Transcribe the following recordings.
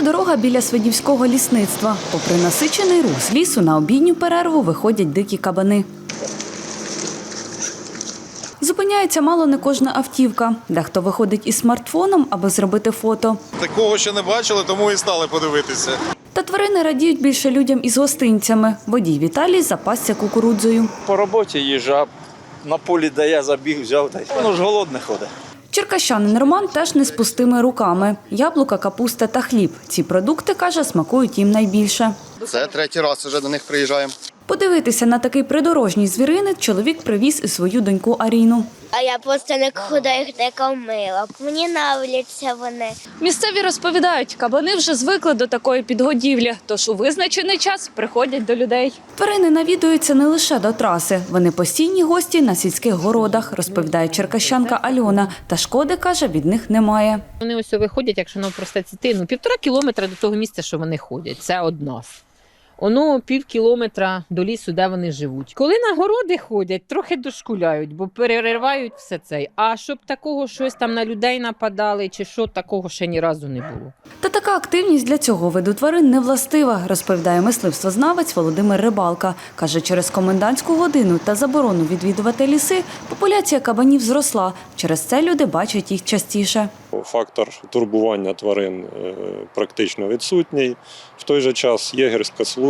Це дорога біля Свидівського лісництва. Попри насичений рух з лісу на обідню перерву виходять дикі кабани. Зупиняється мало не кожна автівка. Дехто виходить із смартфоном, аби зробити фото. Такого ще не бачили, тому і стали подивитися. Та тварини радіють більше людям із гостинцями. Водій Віталій запасся кукурудзою. По роботі їжджав, на полі дає, забіг, взяв воно ж голодне ходить. Черкащанин Роман теж не з пустими руками. Яблука, капуста та хліб. Ці продукти, каже, смакують їм найбільше. Це третій раз вже до них приїжджаємо. Подивитися на такий придорожній звіринець чоловік привіз і свою доньку Аріну. А я просто нікуди їх не кормила. Мені нравляться вони. Місцеві розповідають, кабани вже звикли до такої підгодівлі, тож у визначений час приходять до людей. Тварини навідуються не лише до траси. Вони постійні гості на сільських городах, розповідає черкащанка Альона. Та шкоди, каже, від них немає. Вони ось виходять, якщо ну просто ціти, ну півтора кілометра до того місця, що вони ходять. Це од Воно пів кілометра до лісу, де вони живуть. Коли на городи ходять, трохи дошкуляють, бо переривають все це. А щоб такого щось там на людей нападали, чи що такого ще ні разу не було. Та така активність для цього виду тварин не властива, розповідає мисливствознавець Володимир Рибалка. Каже, через комендантську годину та заборону відвідувати ліси популяція кабанів зросла. Через це люди бачать їх частіше. Фактор турбування тварин е, практично відсутній. В той же час єгерська служба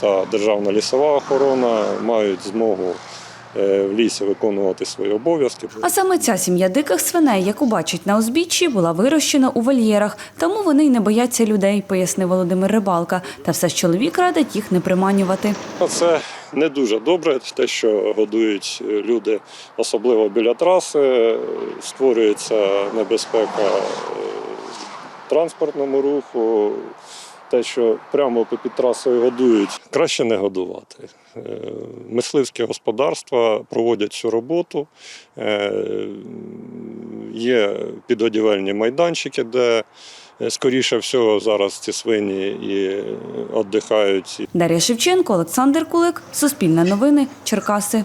та державна лісова охорона мають змогу е, в лісі виконувати свої обов'язки. А саме ця сім'я диких свиней, яку бачить на узбіччі, була вирощена у вольєрах, тому вони й не бояться людей, пояснив Володимир Рибалка. Та все ж чоловік радить їх не приманювати. Це не дуже добре, те, що годують люди, особливо біля траси, створюється небезпека е, транспортному руху. Те, що прямо під трасою годують, краще не годувати. Е, Мисливські господарства проводять цю роботу. Е, Є підгодівельні майданчики, де е, скоріше всього зараз ці свині і віддихають Дар'я Шевченко, Олександр Кулик, Суспільне новини, Черкаси.